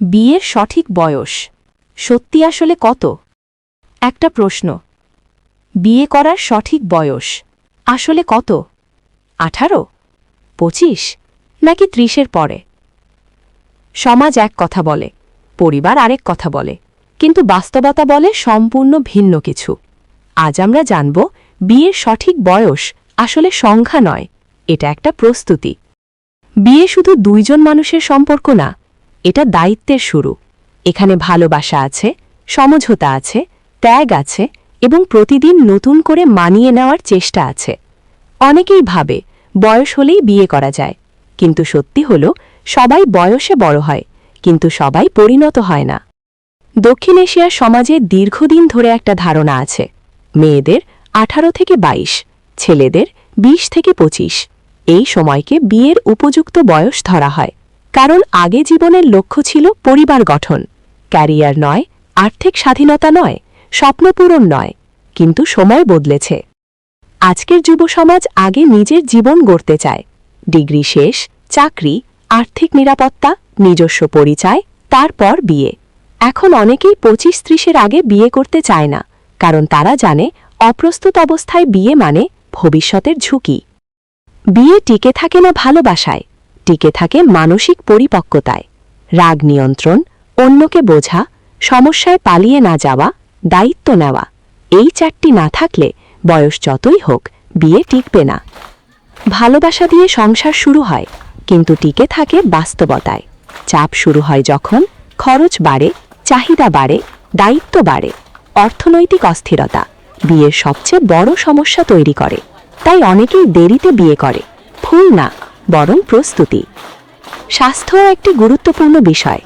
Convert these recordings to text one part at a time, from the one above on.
বিয়ের সঠিক বয়স সত্যি আসলে কত? একটা প্রশ্ন। বিয়ে করার সঠিক বয়স আসলে কত? আঠারো? পঁচিশ? নাকি ত্রিশের পরে? সমাজ এক কথা বলে, পরিবার আরেক কথা বলে, কিন্তু বাস্তবতা বলে সম্পূর্ণ ভিন্ন কিছু। আজ আমরা জানব বিয়ের সঠিক বয়স আসলে সংখ্যা নয়, এটা একটা প্রস্তুতি। বিয়ে শুধু দুইজন মানুষের সম্পর্ক না এটা দায়িত্বের শুরু। এখানে ভালোবাসা আছে, সমঝোতা আছে, ত্যাগ আছে এবং প্রতিদিন নতুন করে মানিয়ে নেওয়ার চেষ্টা আছে। অনেকেই ভাবে, বয়স হলেই বিয়ে করা যায়। কিন্তু সত্যি হল, সবাই বয়সে বড় হয়, কিন্তু সবাই পরিণত হয় না। দক্ষিণ এশিয়ার সমাজে দীর্ঘদিন ধরে একটা ধারণা আছে, মেয়েদের আঠারো থেকে ২২ ছেলেদের ২০ থেকে ২৫ এই সময়কে বিয়ের উপযুক্ত বয়স ধরা হয়। কারণ আগে জীবনের লক্ষ্য ছিল পরিবার গঠন। ক্যারিয়ার নয়, আর্থিক স্বাধীনতা নয় স্বপ্নপূরণ নয়, কিন্তু সময় বদলেছে। আজকের যুব সমাজ আগে নিজের জীবন গড়তে চায়। ডিগ্রি শেষ, চাকরি, আর্থিক নিরাপত্তা, নিজস্ব পরিচয়, তারপর বিয়ে। এখন অনেকেই পঁচিশ ত্রিশের আগে বিয়ে করতে চায় না, কারণ তারা জানে অপ্রস্তুত অবস্থায় বিয়ে মানে ভবিষ্যতের ঝুঁকি। বিয়ে টিকে থাকে না ভালোবাসায় টিকে থাকে মানসিক পরিপক্কতায়। রাগ নিয়ন্ত্রণ, অন্যকে বোঝা, সমস্যায় পালিয়ে না যাওয়া, দায়িত্ব নেওয়া, এই চারটি না থাকলে বয়স যতই হোক বিয়ে টিকবে না। ভালোবাসা দিয়ে সংসার শুরু হয়, কিন্তু টিকে থাকে বাস্তবতায়। চাপ শুরু হয় যখন খরচ বাড়ে, চাহিদা বাড়ে, দায়িত্ব বাড়ে, অর্থনৈতিক অস্থিরতা বিয়ের সবচেয়ে বড় সমস্যা তৈরি করে। তাই অনেকেই দেরিতে বিয়ে করে ফুল না বরং প্রস্তুতি। স্বাস্থ্য একটি গুরুত্বপূর্ণ বিষয়।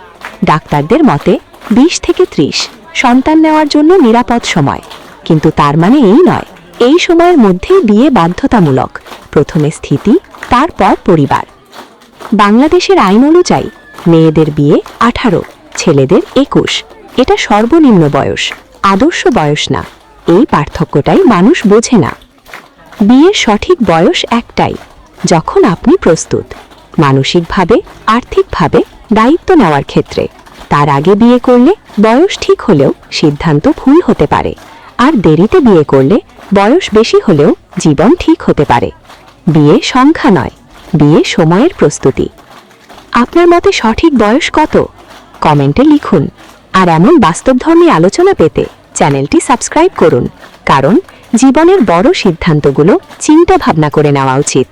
ডাক্তারদের মতে ২০ থেকে ৩০ সন্তান নেওয়ার জন্য নিরাপদ সময়। কিন্তু তার মানে এই নয়, এই সময়ের মধ্যেই বিয়ে বাধ্যতামূলক। প্রথমে স্থিতি, তারপর পরিবার। বাংলাদেশের আইন অনুযায়ী, মেয়েদের বিয়ে আঠারো, ছেলেদের একুশ। এটা সর্বনিম্ন বয়স, আদর্শ বয়স না। এই পার্থক্যটাই মানুষ বোঝে না। বিয়ের সঠিক বয়স একটাই। যখন আপনি প্রস্তুত, মানসিকভাবে, আর্থিকভাবে দায়িত্ব নেওয়ার ক্ষেত্রে, তার আগে বিয়ে করলে বয়স ঠিক হলেও সিদ্ধান্ত ভুল হতে পারে। আর দেরিতে বিয়ে করলে বয়স বেশি হলেও জীবন ঠিক হতে পারে। বিয়ে সংখ্যা নয়, বিয়ে সময়ের প্রস্তুতি। আপনার মতে সঠিক বয়স কত? কমেন্টে লিখুন। আর এমন বাস্তবধর্মী আলোচনা পেতে চ্যানেলটি সাবস্ক্রাইব করুন, কারণ জীবনের বড় সিদ্ধান্তগুলো চিন্তা ভাবনা করে নেওয়া উচিত।